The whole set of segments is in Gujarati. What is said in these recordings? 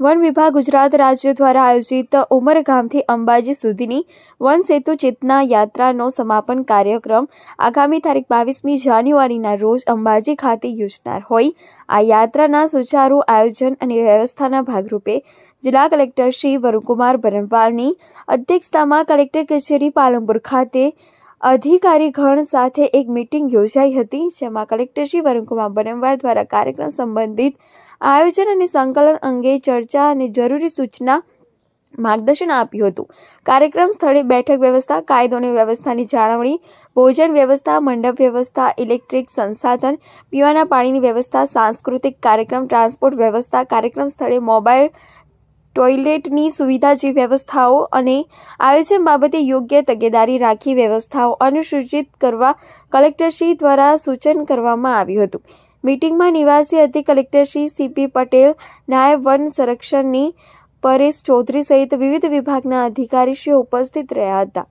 વન વિભાગ ગુજરાત રાજ્ય દ્વારા આયોજિત ઉમરગામથી અંબાજી સુધીની વન સેતુ ચેતના યાત્રાનો સમાપન કાર્યક્રમ આગામી તારીખ બાવીસમી જાન્યુઆરીના રોજ અંબાજી ખાતે યોજનાર હોય. આ યાત્રાના સુચારુ આયોજન અને વ્યવસ્થાના ભાગરૂપે જિલ્લા કલેક્ટર શ્રી વરુણકુમાર બરનવાલની અધ્યક્ષતામાં કલેક્ટર કચેરી પાલનપુર ખાતે અધિકારીગણ સાથે એક મીટિંગ યોજાઈ હતી, જેમાં કલેક્ટર શ્રી વરુણકુમાર બરનવાલ દ્વારા કાર્યક્રમ સંબંધિત આયોજન અને સંકલન અંગે ચર્ચા અને જરૂરી સૂચના માર્ગદર્શન આપ્યું હતું. કાર્યક્રમ સ્થળે બેઠક વ્યવસ્થા, કાયદોની વ્યવસ્થાની જાળવણી, ભોજન વ્યવસ્થા, મંડપ વ્યવસ્થા, ઇલેક્ટ્રિક સંસાધન, પીવાના પાણીની વ્યવસ્થા, સાંસ્કૃતિક કાર્યક્રમ, ટ્રાન્સપોર્ટ વ્યવસ્થા, કાર્યક્રમ સ્થળે મોબાઈલ, ટોયલેટની સુવિધા જેવી વ્યવસ્થાઓ અને આયોજન બાબતે યોગ્ય તકેદારી રાખી વ્યવસ્થાઓ અનુસૂચિત કરવા કલેક્ટરશ્રી દ્વારા સૂચન કરવામાં આવ્યું હતું. મીટિંગમાં નિવાસી અધિક કલેક્ટર શ્રી સીપી પટેલ, નાયબ વન સંરક્ષણની પરેશ ચૌધરી સહિત વિવિધ વિભાગના અધિકારીશ્રીઓ ઉપસ્થિત રહ્યા હતા.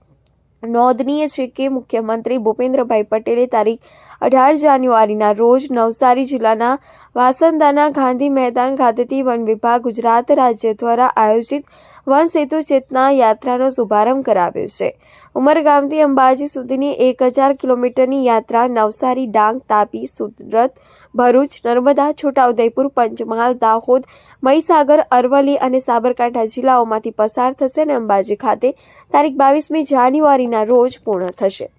નોંધનીય છે કે મુખ્યમંત્રી ભૂપેન્દ્રભાઈ પટેલે તારીખ અઢાર જાન્યુઆરીના રોજ નવસારી જિલ્લાના વાસંદાના ગાંધી મેદાન ખાતેથી વન વિભાગ ગુજરાત રાજ્ય દ્વારા આયોજિત વન સેતુ ચેતના યાત્રાનો શુભારંભ કરાવ્યો છે. ઉમરગામથી અંબાજી સુધીની એક હજાર કિલોમીટરની યાત્રા નવસારી ડાંગ તાપી સુરત ભરૂચ, નર્મદા, છોટાઉદેપુર, પંચમહાલ, દાહોદ, મહીસાગર, અરવલ્લી અને સાબરકાંઠા જિલ્લાઓમાંથી પસાર થશે અને અંબાજી ખાતે. તારીખ બાવીસમી જાન્યુઆરીના રોજ પૂર્ણ થશે.